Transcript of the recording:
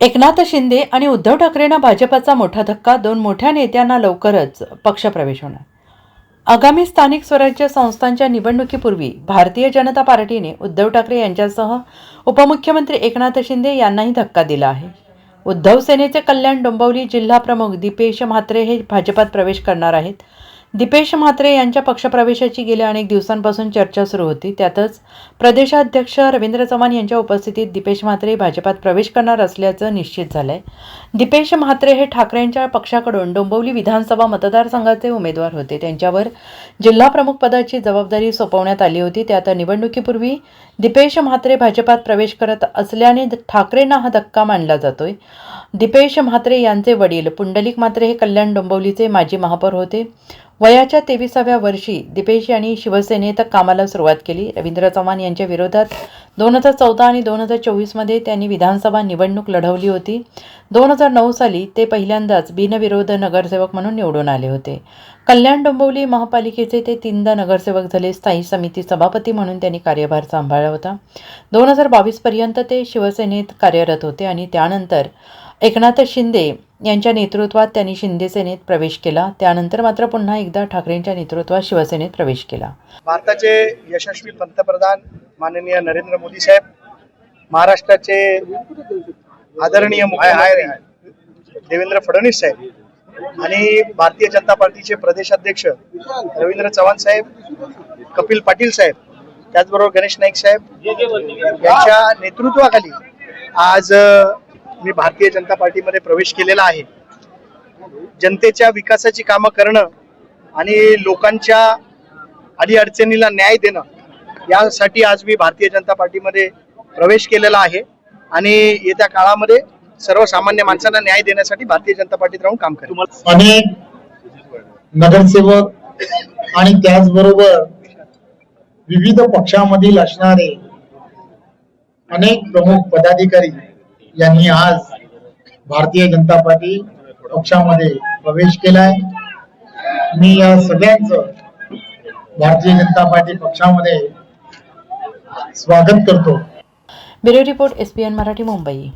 एकनाथ शिंदे आणि उद्धव ठाकरेंना भाजपाचा मोठा धक्का दोन मोठ्या नेत्यांना लवकरच पक्षप्रवेश होणार. आगामी स्थानिक स्वराज्य संस्थांच्या निवडणुकीपूर्वी भारतीय जनता पार्टीने उद्धव ठाकरे यांच्यासह उपमुख्यमंत्री एकनाथ शिंदे यांनाही धक्का दिला आहे. उद्धव सेनेचे कल्याण डोंबवली जिल्हा प्रमुख दीपेश म्हात्रे हे भाजपात प्रवेश करणार आहेत. दिपेश म्हात्रे यांच्या पक्षप्रवेशाची गेल्या अनेक दिवसांपासून चर्चा सुरू होती. त्यातच प्रदेशाध्यक्ष रवींद्र चव्हाण यांच्या उपस्थितीत दिपेश म्हात्रे भाजपात प्रवेश करणार असल्याचं निश्चित झालं आहे दिपेश म्हात्रे हे ठाकरेंच्या पक्षाकडून डोंबिवली विधानसभा मतदारसंघाचे उमेदवार होते. त्यांच्यावर जिल्हा प्रमुख पदाची जबाबदारी सोपवण्यात आली होती. त्यात निवडणुकीपूर्वी दिपेश म्हात्रे भाजपात प्रवेश करत असल्याने ठाकरेंना हा धक्का मानला जातोय. दिपेश म्हात्रे यांचे वडील पुंडलिक म्हात्रे हे कल्याण डोंबिवलीचे माजी महापौर होते. वयाच्या तेविसाव्या वर्षी दिपेश यांनी शिवसेनेत कामाला सुरुवात केली. रवींद्र चव्हाण यांच्या विरोधात दोन हजार चौदा आणि दोन हजार चोवीसमध्ये त्यांनी विधानसभा निवडणूक लढवली होती. दोन हजार नऊ साली ते पहिल्यांदाच बिनविरोध नगरसेवक म्हणून निवडून आले होते. कल्याण डोंबिवली महापालिकेचे ते तीनदा नगरसेवक झाले स्थायी समिती सभापती म्हणून त्यांनी कार्यभार सांभाळला होता. दोन हजार बावीसपर्यंत ते शिवसेनेत कार्यरत होते आणि त्यानंतर एकनाथ शिंदे यांच्या नेतृत्वात त्यांनी शिंदे सेनेत प्रवेश केला. त्यानंतर मात्र पुन्हा एकदा ठाकरेंच्या नेतृत्वात शिवसेनेत प्रवेश केला. भारताचे यशस्वी पंतप्रधान माननीय नरेंद्र मोदी साहेब महाराष्ट्राचे आदरणीय देवेंद्र फडणवीस साहेब आणि भारतीय जनता पार्टीचे प्रदेशाध्यक्ष रवींद्र चव्हाण साहेब कपिल पाटील साहेब त्याचबरोबर गणेश नाईक साहेब यांच्या नेतृत्वाखाली आज मी भारतीय जनता पार्टीमध्ये प्रवेश केलेला आहे. जनतेच्या विकासाची कामं करणं आणि लोकांच्या अडीअडचणीला न्याय देणं यासाठी आज मी भारतीय जनता पार्टीमध्ये प्रवेश केलेला आहे. आणि येत्या काळामध्ये सर्वसामान्य माणसांना न्याय देण्यासाठी भारतीय जनता पार्टीत राहून काम करेल. अनेक नगरसेवक आणि त्याचबरोबर विविध पक्षामधील असणारे अनेक प्रमुख पदाधिकारी यांनी आज भारतीय जनता पार्टी पक्षामध्ये प्रवेश केलाय. मी या सगळ्यांचं भारतीय जनता पार्टी पक्षामध्ये स्वागत करतो. Bureau report S P N Marathi Mumbai.